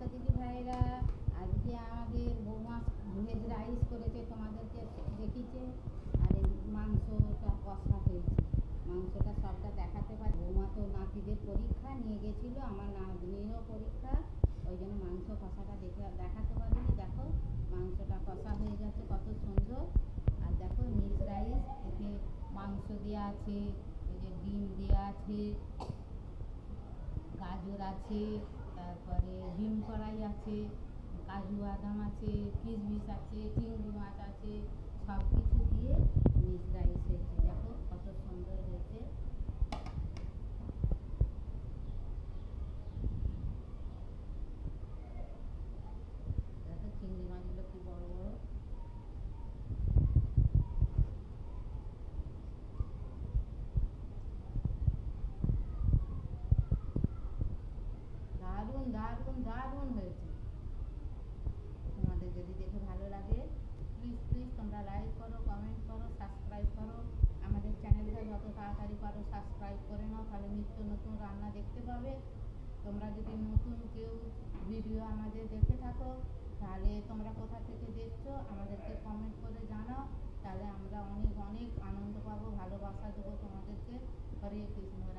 দেখো দিদি ভাইরা আজকে আমাদের বৌমা ভেজ রাইস করেছে, তোমাদেরকে দেখিয়েছে। আর এই মাংসটা কষা হয়েছে। মাংসটা সবটা দেখাতে পারে। বৌমা তো নাতিদের পরীক্ষা, নিয়ে গেছিল, আমার নাতনিরও পরীক্ষা। ওই জন্য মাংস কষাটা দেখে দেখাতে পারিনি। দেখো, মাংসটা কষা হয়ে গেছে, কত সুন্দর। আর দেখো মিক্স রাইস, এতে মাংস দেওয়া আছে, এই যে ডিম দেওয়া আছে, গাজর আছে তারপরে ডিম কড়াই আছে কাজু বাদাম আছে কিশমিশ আছে চিংড়ি মাছ আছে সব কিছু দিয়ে মিক্স রাইস হয়েছে দেখো কত সুন্দর হয়েছে দেখো চিংড়ি মাছগুলো কি বড় বড় দারুণ দারুণ হয়েছে। তোমাদের যদি দেখে ভালো লাগে প্লিজ প্লিজ তোমরা লাইক করো কমেন্ট করো সাবস্ক্রাইব করো। আমাদের চ্যানেলটা যত তাড়াতাড়ি পারো সাবস্ক্রাইব করে নাও, তাহলে নিত্য নতুন রান্না দেখতে পাবে। তোমরা যদি নতুন কেউ ভিডিও আমাদের দেখে থাকো, তাহলে তোমরা কোথা থেকে দেখছ, আমাদেরকে কমেন্ট করে জানাও। তাহলে আমরা অনেক অনেক আনন্দ পাবো, ভালোবাসা দেবো তোমাদেরকে। হরে কৃষ্ণ।